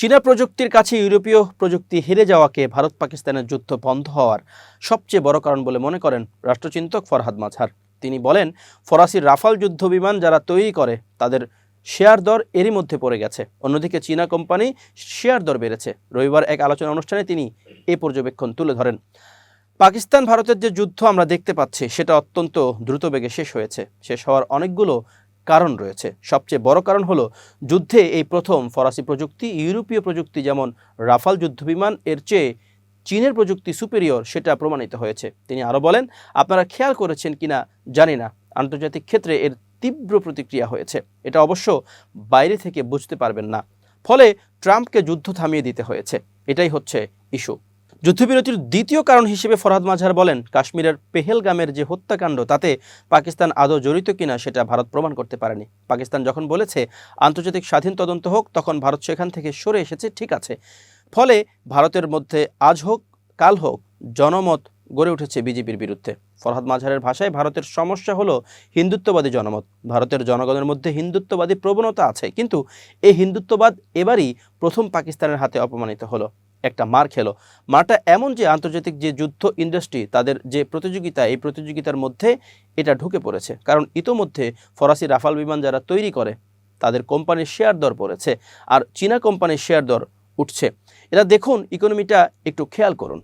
চীনা প্রযুক্তির কাছে ইউরোপীয় প্রযুক্তি হেরে যাওয়াকে ভারত পাকিস্তানের যুদ্ধ বন্ধ হওয়ার সবচেয়ে বড় কারণ বলে মনে করেন রাষ্ট্রচিন্তক ফরহাদ মাঝার তিনি বলেন, ফরাসি রাফাল যুদ্ধ বিমান যারা তৈরি করে, তাদের শেয়ার দর এরই মধ্যে পড়ে গেছে। অন্যদিকে চীনা কোম্পানি শেয়ার দর বেড়েছে। রবিবার এক আলোচনা অনুষ্ঠানে তিনি এ পর্যবেক্ষণ তুলে ধরেন। পাকিস্তান ভারতের যে যুদ্ধ আমরা দেখতে পাচ্ছি, সেটা অত্যন্ত দ্রুত বেগে শেষ হয়েছে। শেষ হওয়ার অনেকগুলো কারণ রয়েছে। সবচেয়ে বড় কারণ হলো, যুদ্ধে এই প্রথম ফরাসি প্রযুক্তি, ইউরোপীয় প্রযুক্তি যেমন রাফাল যুদ্ধবিমান, এর চেয়ে চীনের প্রযুক্তি সুপেরিয়র সেটা প্রমাণিত হয়েছে। তিনি আরও বলেন, আপনারা খেয়াল করেছেন কিনা জানি না। আন্তর্জাতিক ক্ষেত্রে এর তীব্র প্রতিক্রিয়া হয়েছে। এটা অবশ্য বাইরে থেকে বুঝতে পারবেন না। ফলে ট্রাম্পকে যুদ্ধ থামিয়ে দিতে হয়েছে। এটাই হচ্ছে ইস্যু। যুদ্ধবিরতির দ্বিতীয় কারণ হিসেবে ফরহাদ মাঝার বলেন, কাশ্মীরের পেহেলগামের যে হত্যাকাণ্ড, তাতে পাকিস্তান আদৌ জড়িত কিনা সেটা ভারত প্রমাণ করতে পারেনি। পাকিস্তান যখন বলেছে, আন্তর্জাতিক স্বাধীন তদন্ত হোক, তখন ভারত সেখান থেকে সরে এসেছে, ঠিক আছে। ফলে ভারতের মধ্যে আজ হোক, কাল হোক, জনমত গড়ে উঠেছে বিজেপির বিরুদ্ধে। ফরহাদ মাঝারের ভাষায় ভারতের সমস্যা হলো হিন্দুত্ববাদী জনমত। ভারতের জনগণের মধ্যে হিন্দুত্ববাদী প্রবণতা আছে, কিন্তু এই হিন্দুত্ববাদ এবারই প্রথম পাকিস্তানের হাতে অপমানিত হলো। একটা মার খেলো। মারটা এমন যে আন্তর্জাতিক যে যুদ্ধ ইন্ডাস্ট্রি তাদের যে প্রতিযোগিতা, এই প্রতিযোগিতার মধ্যে এটা ঢুকে পড়েছে। কারণ ইতোমধ্যে ফরাসি রাফাল বিমান যারা তৈরি করে, তাদের কোম্পানির শেয়ার দর পড়েছে। আর চীনা কোম্পানির শেয়ার দর উঠছে। এটা দেখুন ইকোনমিটা একটু খেয়াল করুন।